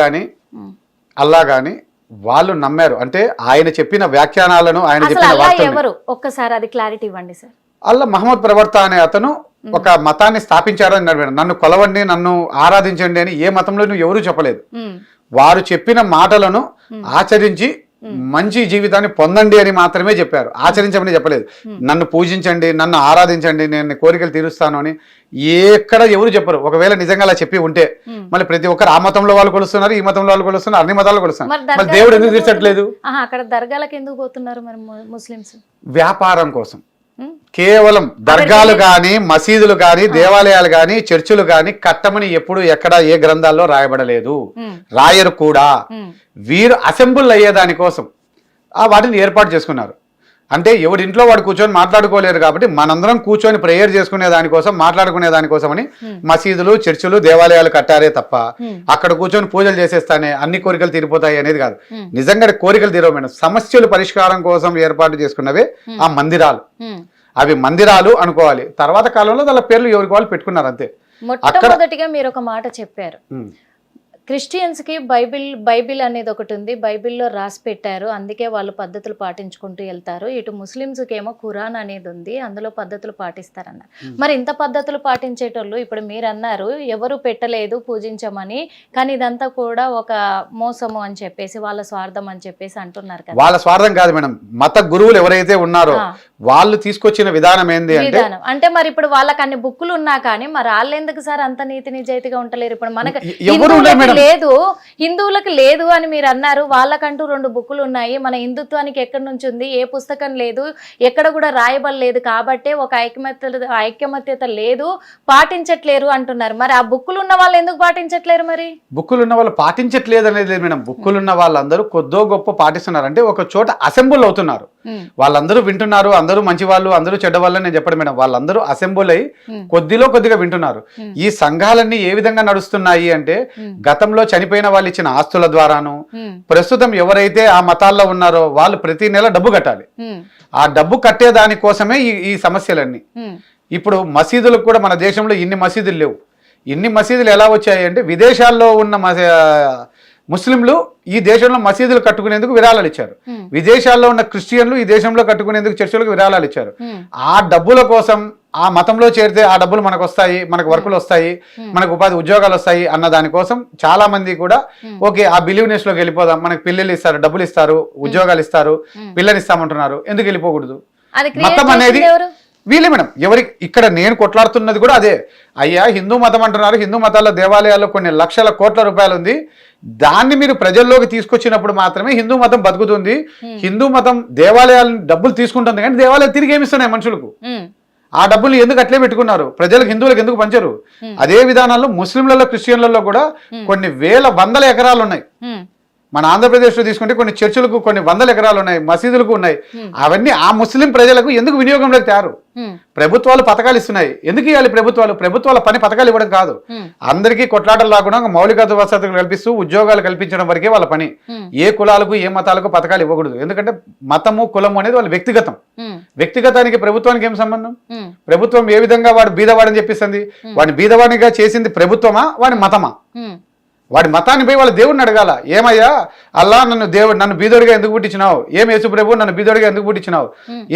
కానీ. అల్లా కానీ వాళ్ళు నమ్మారు. అంటే ఆయన చెప్పిన వ్యాఖ్యానాలను ఆయన చెప్పిన ఎవరు? ఒక్కసారి అది క్లారిటీ ఇవ్వండి సార్. అల్లా మహమ్మద్ ప్రవర్త అనే అతను ఒక మతాన్ని స్థాపించారని నడిపాడు నన్ను కొలవండి నన్ను ఆరాధించండి అని ఏ మతంలోనూ ఎవరూ చెప్పలేదు. వారు చెప్పిన మాటలను ఆచరించి మంచి జీవితాన్ని పొందండి అని మాత్రమే చెప్పారు. ఆచరించమని చెప్పలేదు. నన్ను పూజించండి నన్ను ఆరాధించండి నేను కోరికలు తీరుస్తాను అని ఎక్కడ ఎవరు చెప్పరు. ఒకవేళ నిజంగా అలా చెప్పి ఉంటే. మళ్ళీ ప్రతి ఒక్కరు ఆ మతంలో వాళ్ళు కొలుస్తున్నారు ఈ మతంలో వాళ్ళు కొలుస్తున్నారు అన్ని మతాలు కొలుస్తున్నారు. దర్గాలకు దేవుడు ఎందుకు తీర్చట్లేదు? అక్కడ దర్గాలకు ఎందుకు పోతున్నారు మరి ము- ముస్లిమ్స్? వ్యాపారం కోసం. కేవలం దర్గాలు కానీ మసీదులు కానీ దేవాలయాలు కానీ చర్చిలు కానీ కట్టమని ఎప్పుడు ఎక్కడ ఏ గ్రంథాల్లో రాయబడలేదు. రాయరు కూడా. వీరు అసెంబుల్ అయ్యే దానికోసం ఆ వాటిని ఏర్పాటు చేసుకున్నారు. అంటే ఎవడి ఇంట్లో వాడు కూర్చొని మాట్లాడుకోలేరు కాబట్టి మనందరం కూర్చొని ప్రేయర్ చేసుకునే దానికోసం మాట్లాడుకునే దానికోసం అని మసీదులు చర్చిలు దేవాలయాలు కట్టారే తప్ప అక్కడ కూర్చొని పూజలు చేసేస్తానే అన్ని కోరికలు తీరిపోతాయి అనేది కాదు. నిజంగా కోరికలు తీరవు మేడం. సమస్యలు పరిష్కారం కోసం ఏర్పాటు చేసుకున్నవే ఆ మందిరాలు. అవి మందిరాలు అనుకోవాలి. తర్వాత కాలంలో వాళ్ళ పేర్లు ఎవరికి వాళ్ళు పెట్టుకున్నారు అంతే. మొట్టమొదటిగా మీరు ఒక మాట చెప్పారు. క్రిస్టియన్స్కి బైబిల్ బైబిల్ అనేది ఒకటి ఉంది. బైబిల్లో రాసి పెట్టారు. అందుకే వాళ్ళు పద్ధతులు పాటించుకుంటూ వెళ్తారు. ఇటు ముస్లిమ్స్ ఏమో ఖురాన్ అనేది ఉంది. అందులో పద్ధతులు పాటిస్తారన్నారు. మరి ఇంత పద్ధతులు పాటించేటోళ్ళు ఇప్పుడు మీరు అన్నారు ఎవరు పెట్టలేదు పూజించమని కానీ ఇదంతా కూడా ఒక మోసము అని చెప్పేసి వాళ్ళ స్వార్థం అని చెప్పేసి అంటున్నారు కదా. వాళ్ళ స్వార్థం కాదు మేడం. మత గురువులు ఎవరైతే ఉన్నారో. వాళ్ళు తీసుకొచ్చిన విధానం ఏంది అంటే విధానం. అంటే మరి ఇప్పుడు వాళ్ళకి అన్ని బుక్కులు ఉన్నా కానీ మరి వాళ్ళు ఎందుకు సార్ అంత నీతి నిజాయితీగా ఉండలేరు? ఇప్పుడు మనకి. లేదు. హిందువులకు లేదు అని మీరు అన్నారు. వాళ్ళకంటూ రెండు బుక్కులు ఉన్నాయి. మన హిందుత్వానికి ఎక్కడి నుంచి ఉంది? ఏ పుస్తకం లేదు. ఎక్కడ కూడా రాయబడలేదు కాబట్టే ఒక ఐకమత్య ఐకమత్యత లేదు. పాటించట్లేరు అంటున్నారు. మరి ఆ బుక్కులు ఉన్న వాళ్ళు ఎందుకు పాటించట్లేరు మరి? బుక్కులు ఉన్న వాళ్ళు పాటించట్లేదు అనేది లేదు మేడం. బుక్కులు ఉన్న వాళ్ళందరూ కొద్దో గొప్ప పాటిస్తున్నారు. అంటే ఒక చోట అసెంబుల్ అవుతున్నారు. వాళ్ళందరూ వింటున్నారు అందరూ మంచి వాళ్ళు అందరూ చెడ్డ వాళ్ళు నేను చెప్పడం మేడం. వాళ్ళందరూ అసెంబుల్ అయి ఉమ్, కొద్దిలో కొద్దిగా వింటున్నారు. ఈ సంఘాలన్నీ ఏ విధంగా నడుస్తున్నాయి అంటే గతంలో చనిపోయిన వాళ్ళు ఇచ్చిన ఆస్తుల ద్వారాను ప్రస్తుతం ఎవరైతే ఆ మతాల్లో ఉన్నారో వాళ్ళు ప్రతి నెల డబ్బు కట్టాలి. ఆ డబ్బు కట్టే దానికోసమే ఈ ఈ సమస్యలన్నీ. ఇప్పుడు మసీదులకు కూడా మన దేశంలో ఇన్ని మసీదులు లేవు. ఇన్ని మసీదులు ఎలా వచ్చాయి అంటే విదేశాల్లో ఉన్న మస- ముస్లింలు ఈ దేశంలో మసీదులు కట్టుకునేందుకు విరాళాలు ఇచ్చారు. విదేశాల్లో ఉన్న క్రిస్టియన్లు ఈ దేశంలో కట్టుకునేందుకు చర్చలకు విరాళాలు ఇచ్చారు. ఆ డబ్బుల కోసం ఆ మతంలో చేరితే ఆ డబ్బులు మనకు వస్తాయి మనకు వర్కులు వస్తాయి మనకు ఉపాధి ఉద్యోగాలు వస్తాయి అన్న దానికోసం చాలా మంది కూడా ఓకే ఆ బిలీవ్నెస్లోకి వెళ్ళిపోదాం మనకు పిల్లలు ఇస్తారు డబ్బులు ఇస్తారు ఉద్యోగాలు ఇస్తారు పిల్లని ఇస్తామంటున్నారు ఎందుకు వెళ్ళిపోకూడదు? మతం అనేది వీళ్ళే మేడం. ఎవరి ఇక్కడ నేను కొట్లాడుతున్నది కూడా అదే. అయ్యా హిందూ మతం అంటున్నారు. హిందూ మతాల్లో దేవాలయాల్లో కొన్ని లక్షల కోట్ల రూపాయలు ఉంది. దాన్ని మీరు ప్రజల్లోకి తీసుకొచ్చినప్పుడు మాత్రమే హిందూ మతం బతుకుతుంది. హిందూ మతం దేవాలయాలను డబ్బులు తీసుకుంటుంది కానీ దేవాలయాలు తిరిగి ఏమిస్తున్నాయి మనుషులకు? ఆ డబ్బులు ఎందుకు అట్లే పెట్టుకున్నారు? ప్రజలకు హిందువులకు ఎందుకు పంచరు? అదే విధానాల్లో ముస్లింలలో క్రిస్టియన్లలో కూడా కొన్ని వేల వందల ఎకరాలు ఉన్నాయి. మన ఆంధ్రప్రదేశ్లో తీసుకుంటే కొన్ని చర్చిలకు కొన్ని వందల ఎకరాలు ఉన్నాయి మసీదులకు ఉన్నాయి. అవన్నీ ఆ ముస్లిం ప్రజలకు ఎందుకు వినియోగంలోకి తయారు? ప్రభుత్వాలు పథకాలు ఇస్తున్నాయి. ఎందుకు ఇవ్వాలి ప్రభుత్వాలు? ప్రభుత్వాల పని పథకాలు ఇవ్వడం కాదు. అందరికీ కొట్లాటలు రాకుండా మౌలిక వసతులు కల్పిస్తూ ఉద్యోగాలు కల్పించడం వరకే వాళ్ళ పని. ఏ కులాలకు ఏ మతాలకు పథకాలు ఇవ్వకూడదు. ఎందుకంటే మతము కులము అనేది వాళ్ళ వ్యక్తిగతం. వ్యక్తిగతానికి ప్రభుత్వానికి ఏం సంబంధం? ప్రభుత్వం ఏ విధంగా వాడు బీదవాడని చెప్పిస్తుంది వాడిని బీదవాడినిగా చేసింది ప్రభుత్వమా? వాడి మతమా? వాడి మతాన్ని పోయి వాళ్ళ దేవుడిని అడగాల. ఏమయ్యా? అల్లా నన్ను దేవుడు నన్ను బీదోడిగా ఎందుకు పుట్టించినావు? ఏం యేసు ప్రభు నన్ను బీదోడిగా ఎందుకు పుట్టించినావు?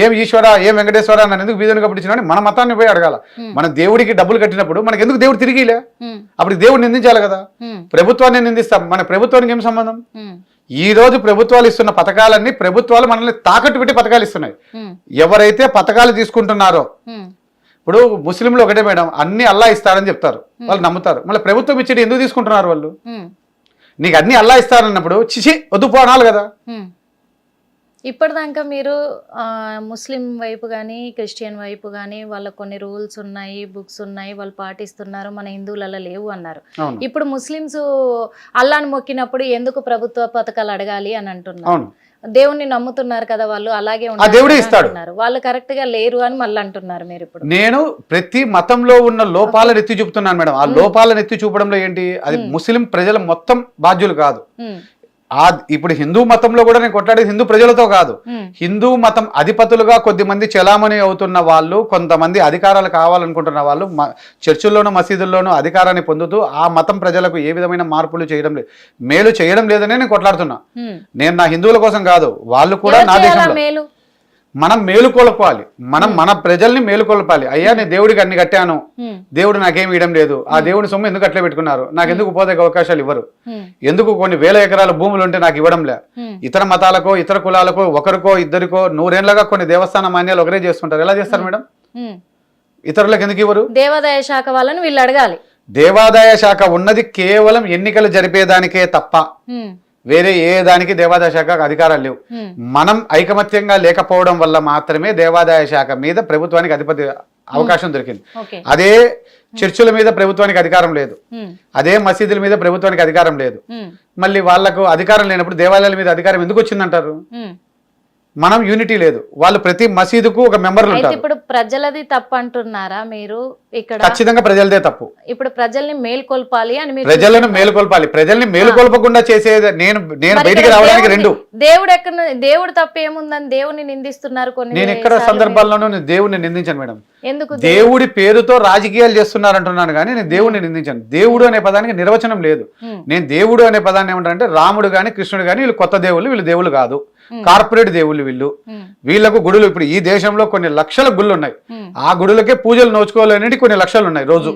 ఏం ఈశ్వర ఏం వెంకటేశ్వర నన్ను ఎందుకు బీదోడిగా పుట్టించినావు మన మతాన్ని పోయి అడగాల. మన దేవుడికి డబ్బులు కట్టినప్పుడు మనకి ఎందుకు దేవుడు తిరిగిలే అప్పుడు దేవుడు నిందించాలి కదా. ప్రభుత్వాన్ని నిందిస్తాం. మన ప్రభుత్వానికి ఏం సంబంధం? ఈ రోజు ప్రభుత్వాలు ఇస్తున్న పథకాలన్నీ ప్రభుత్వాలు మనల్ని తాకట్టు పెట్టి పథకాలు ఇస్తున్నాయి. ఎవరైతే పథకాలు తీసుకుంటున్నారో ఇప్పుడు ముస్లింలు ఒకటే మేడం అన్ని అల్లా ఇస్తారని చెప్తారు. వాళ్ళు నమ్ముతారు. మళ్ళీ ప్రభుత్వం ఇచ్చేది ఎందుకు తీసుకుంటున్నారు వాళ్ళు? నీకు అన్ని అల్లా ఇస్తారన్నప్పుడు చిచి వద్దు పో అనాలి కదా. ఇప్పటిదాకా మీరు ముస్లిం వైపు కానీ క్రిస్టియన్ వైపు కానీ వాళ్ళకు కొన్ని రూల్స్ ఉన్నాయి బుక్స్ ఉన్నాయి వాళ్ళు పాటిస్తున్నారు మన హిందువులలో లేవు అన్నారు. ఇప్పుడు ముస్లిమ్స్ అల్లాని మొక్కినప్పుడు ఎందుకు ప్రభుత్వ పథకాలు అడగాలి అని అంటున్నారు? దేవుణ్ణి నమ్ముతున్నారు కదా వాళ్ళు అలాగే ఆ దేవుడే ఇస్తాడు. వాళ్ళు కరెక్ట్గా లేరు అని మళ్ళీ అంటున్నారు మీరు ఇప్పుడు. నేను ప్రతి మతంలో ఉన్న లోపాలను ఎత్తి చూపుతున్నాను మేడం. ఆ లోపాలను ఎత్తి చూపడంలో ఏంటి? అది ముస్లిం ప్రజల మొత్తం బాధ్యులు కాదు. ఆ ఇప్పుడు హిందూ మతంలో కూడా నేను కొట్లాడేది హిందూ ప్రజలతో కాదు. హిందూ మతం అధిపతులుగా కొద్దిమంది చెలామణి అవుతున్న వాళ్ళు కొంతమంది అధికారాలు కావాలనుకుంటున్న వాళ్ళు చర్చిల్లోనూ మసీదుల్లోనూ అధికారాన్ని పొందుతూ ఆ మతం ప్రజలకు ఏ విధమైన మార్పులు చేయడం లేదు మేలు చేయడం లేదనే నేను కొట్లాడుతున్నా. నేను నా హిందువుల కోసం కాదు వాళ్ళు కూడా నా దేశంలో. మనం మేలుకొలపాలి. మనం మన ప్రజల్ని మేలుకొలపాలి. అయ్యా నేను దేవుడికి అన్ని కట్టాను. దేవుడు నాకేం ఇవ్వడం లేదు. ఆ దేవుడి సొమ్ము ఎందుకు అట్లే పెట్టుకున్నారు? నాకు ఎందుకు ఉపాధి అవకాశాలు ఇవ్వరు? ఎందుకు కొన్ని వేల ఎకరాల భూములు ఉంటే నాకు ఇవ్వడం లే. ఇతర మతాలకో ఇతర కులాలకో ఒకరికో ఇద్దరికో నూరేళ్ళగా కొన్ని దేవస్థాన మాన్యాలు ఒకరే చేసుకుంటారు ఎలా చేస్తారు మేడం. ఇతరులకు ఎందుకు ఇవ్వరు? దేవాదాయ శాఖ వాళ్ళని వీళ్ళు అడగాలి. దేవాదాయ శాఖ ఉన్నది కేవలం ఎన్నికలు జరిపేదానికే తప్ప. వేరే ఏ దానికి దేవాదాయ శాఖకు అధికారాలు లేవు. మనం ఐకమత్యంగా లేకపోవడం వల్ల మాత్రమే దేవాదాయ శాఖ మీద ప్రభుత్వానికి అధిపతి అవకాశం దొరికింది. అదే చర్చిల మీద ప్రభుత్వానికి అధికారం లేదు. అదే మసీదుల మీద ప్రభుత్వానికి అధికారం లేదు. మళ్ళీ వాళ్ళకు అధికారం లేనప్పుడు దేవాలయాల మీద అధికారం ఎందుకు వచ్చిందంటారు. మనం యూనిటీ లేదు. వాళ్ళు ప్రతి మసీదుకు ఒక మెంబర్లు ఉంటారు. ఇప్పుడు ప్రజలది తప్పు అంటున్నారా మీరు? ఇక్కడ ఖచ్చితంగా ప్రజలదే తప్పు. ఇప్పుడు ప్రజల్ని మేల్కొల్పాలి అని ప్రజలను మేలుకొల్పాలి. ప్రజల్ని మేలుకొల్పకుండా చేసేది నేను నేను బయటికి రావడానికి దేవుడిని- రెండు. దేవుడు ఎక్కడ దేవుడు తప్పు ఏముందని దేవుని నిందిస్తున్నారు కొన్ని నేను ఎక్కడ సందర్భాల్లోనూ నేను దేవుడిని నిందించాను మేడం. ఎందుకు దేవుడి? పేరుతో రాజకీయాలు చేస్తున్నారు అంటున్నాను కానీ నేను దేవుడిని నిందించాను. దేవుడు అనే పదానికి నిర్వచనం లేదు. నేను దేవుడు అనే పదాన్ని ఏమంటారంటే రాముడు కానీ కృష్ణుడు కానీ వీళ్ళు కొత్త దేవుళ్ళు వీళ్ళు దేవుళ్ళు కాదు. కార్పొరేట్ దేవుళ్ళు వీళ్ళు. వీళ్ళకు గుడులు ఇప్పుడు ఈ దేశంలో కొన్ని లక్షల గుళ్ళు ఉన్నాయి ఆ గుడులకే పూజలు నోచుకోవాలనేది కొన్ని లక్షలు ఉన్నాయి రోజు.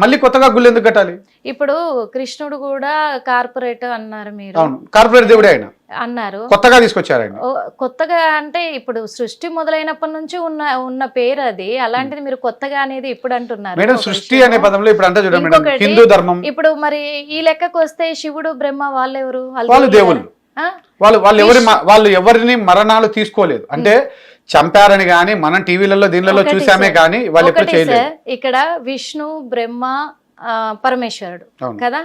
మళ్ళీ కొత్తగా గుళ్ళు ఎందుకు కట్టాలి? ఇప్పుడు కృష్ణుడు కూడా కార్పొరేట్ అన్నారు మీరు. అవును కార్పొరేట్ దేవుడే ఆయన. అన్నారు. కొత్తగా తీసుకొచ్చారు ఆయన. కొత్తగా అంటే ఇప్పుడు సృష్టి మొదలైనప్పటి నుంచి ఉన్న ఉన్న పేరు అది. అలాంటిది మీరు కొత్తగా అనేది ఇప్పుడు అంటున్నారు. మేడం సృష్టి. అనే పదంలో ఇప్పుడు అంటే చూడండి మేడం. హిందూ ధర్మం. ఇప్పుడు మరి ఈ లెక్కకు వస్తే శివుడు బ్రహ్మ వాళ్ళెవరు? వాళ్ళు దేవుళ్ళు? వాళ్ళు వాళ్ళు ఎవరి వాళ్ళు ఎవరిని మరణాలు తీసుకోలేదు. అంటే చంపారని కానీ మనం టీవీలలో దీనిలలో ఒకటి చూసామే కానీ వాళ్ళు ఎప్పుడు చేయలేదు. ఇక్కడ విష్ణు బ్రహ్మ ఆ, పరమేశ్వరుడు. కదా?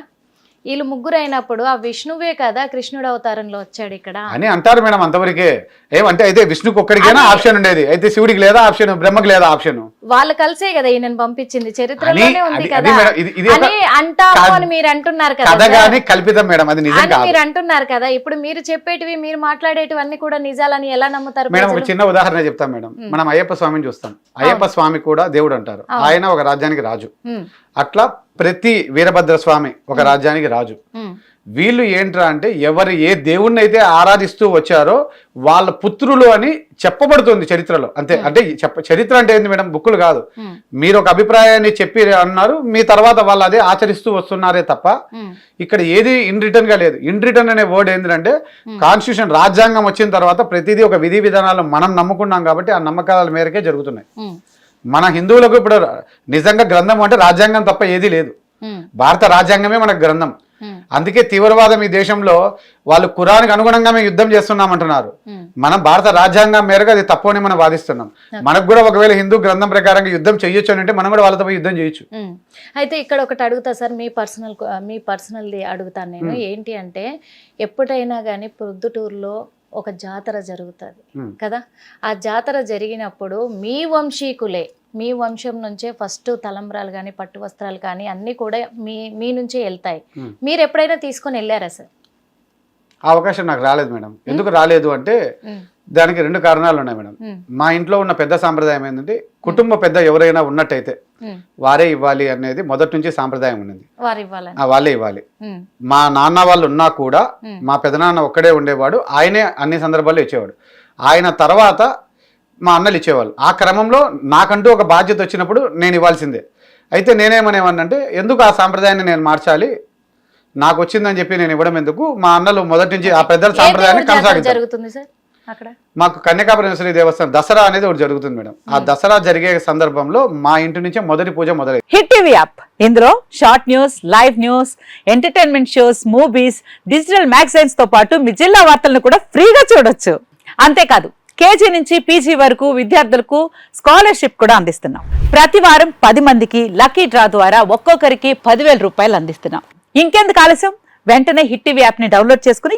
వీళ్ళు ముగ్గురు అయినప్పుడు ఆ విష్ణువే కదా కృష్ణుడు అవతారంలో వచ్చాడు ఇక్కడ. అని అంటారు మేడం అంతవరకే. ఏమంటే అయితే విష్ణుకు ఒక్కడికైనా ఆప్షన్ ఉండేది. అయితే శివుడికి లేదా ఆప్షన్ బ్రహ్మకి లేదా ఆప్షన్? వాళ్ళు కలిసే కదా ఈయనను పంపించింది. చరిత్రలోనే అని- ఉంది కదా. అంటాము మీరు అంటున్నారు కదా కల్పితం మేడం అది నిజం కాదు. మీరు అంటున్నారు కదా. ఇప్పుడు మీరు చెప్పేటివి మీరు మాట్లాడేటివన్నీ కూడా నిజాలని ఎలా నమ్ముతారు మేడం ఒక? చిన్న ఉదాహరణ చెప్తాం మేడం. మనం అయ్యప్ప స్వామిని చూస్తాం. అయ్యప్ప స్వామి కూడా దేవుడు అంటారు. ఆయన ఒక రాజ్యానికి రాజు. అట్లా ప్రతి వీరభద్ర స్వామి ఒక రాజ్యానికి రాజు. వీళ్ళు ఏంట్రా అంటే ఎవరు ఏ దేవుణ్ణి అయితే ఆరాధిస్తూ వచ్చారో వాళ్ళ పుత్రులు అని చెప్పబడుతుంది చరిత్రలో. అంతే అంటే చెప్ప చరిత్ర అంటే ఏంది మేడం? బుక్కులు కాదు. మీరు ఒక అభిప్రాయాన్ని చెప్పి అన్నారు మీ తర్వాత వాళ్ళు అదే ఆచరిస్తూ వస్తున్నారే తప్ప ఇక్కడ ఏది ఇన్ రిటర్న్గా లేదు. ఇన్ రిటర్న్ అనే వర్డ్ ఏంటంటే కాన్స్టిట్యూషన్ రాజ్యాంగం వచ్చిన తర్వాత ప్రతిదీ ఒక విధి విధానాలు మనం నమ్ముకున్నాం కాబట్టి ఆ నమ్మకాల మేరకే జరుగుతున్నాయి. మన హిందువులకు ఇప్పుడు నిజంగా గ్రంథం అంటే రాజ్యాంగం తప్ప ఏదీ లేదు. భారత రాజ్యాంగమే మనకు గ్రంథం. అందుకే తీవ్రవాదం ఈ దేశంలో వాళ్ళు కురానికి అనుగుణంగా మేము యుద్ధం చేస్తున్నామంటున్నారు. మనం భారత రాజ్యాంగం మేరకు అది తప్పు అని మనం వాదిస్తున్నాం. మనకు కూడా ఒకవేళ హిందూ గ్రంథం ప్రకారంగా యుద్ధం చేయొచ్చు అని అంటే మనం కూడా వాళ్ళతో యుద్ధం చేయొచ్చు. అయితే ఇక్కడ ఒకటి అడుగుతా సార్ మీ పర్సనల్ మీ పర్సనల్ది అడుగుతాను నేను. ఏంటి అంటే ఎప్పుడైనా కానీ ప్రొద్దుటూరులో ఒక జాతర జరుగుతుంది. కదా? ఆ జాతర జరిగినప్పుడు మీ వంశీకులే మీ వంశం నుంచే ఫస్ట్ తలంబ్రాలు కానీ పట్టు వస్త్రాలు కానీ అన్నీ కూడా మీ మీ నుంచే వెళ్తాయి. మీరు ఎప్పుడైనా తీసుకొని వెళ్ళారా సార్? ఆ అవకాశం నాకు రాలేదు మేడం. ఎందుకు రాలేదు అంటే దానికి రెండు కారణాలు ఉన్నాయి మేడం. మా ఇంట్లో ఉన్న పెద్ద సాంప్రదాయం ఏంటంటే కుటుంబ పెద్ద ఎవరైనా ఉన్నట్టయితే. వారే ఇవ్వాలి అనేది మొదటి నుంచి సాంప్రదాయం ఉన్నది. వాళ్ళే ఇవ్వాలి. మా నాన్న వాళ్ళు ఉన్నా కూడా. మా పెదనాన్న ఒక్కడే ఉండేవాడు ఆయనే అన్ని సందర్భాల్లో ఇచ్చేవాడు. ఆయన తర్వాత మా అన్నలు ఇచ్చేవాళ్ళు. ఆ క్రమంలో నాకంటూ ఒక బాధ్యత వచ్చినప్పుడు నేను ఇవ్వాల్సిందే. అయితే నేనేమనేవాడినంటే ఎందుకు ఆ సాంప్రదాయాన్ని నేను మార్చాలి? నాకు వచ్చిందని చెప్పి నేను ఇవ్వడం ఎందుకు? మా అన్నలు మొదటి నుంచి ఆ పెద్దల సాంప్రదాయాన్ని కొనసాగించారు. జరుగుతుంది సార్? అక్కడ మాకు కన్యకాపరమేశ్వరి దేవస్థానం దసరా అనేది ఒకటి జరుగుతుంది మేడం. ఆ దసరా జరిగే సందర్భంలో మా ఇంటి నుంచే మొదటి పూజ మొదలైంది హిట్ టీవీ యాప్. ఇందులో short news live news entertainment shows movies digital మ్యాగజైన్స్తో పాటు మీ జిల్లా వార్తలను కూడా ఫ్రీగా చూడొచ్చు. అంతేకాదు కేజీ నుంచి పీజీ వరకు విద్యార్థులకు స్కాలర్షిప్ కూడా అందిస్తున్నాం. ప్రతి వారం పది మందికి లక్కీ డ్రా ద్వారా ఒక్కొక్కరికి పదివేల రూపాయలు అందిస్తున్నాం. ఇంకెందుకు ఆలస్యం? వెంటనే హిట్ టీవీ యాప్ని డౌన్లోడ్ చేసుకుని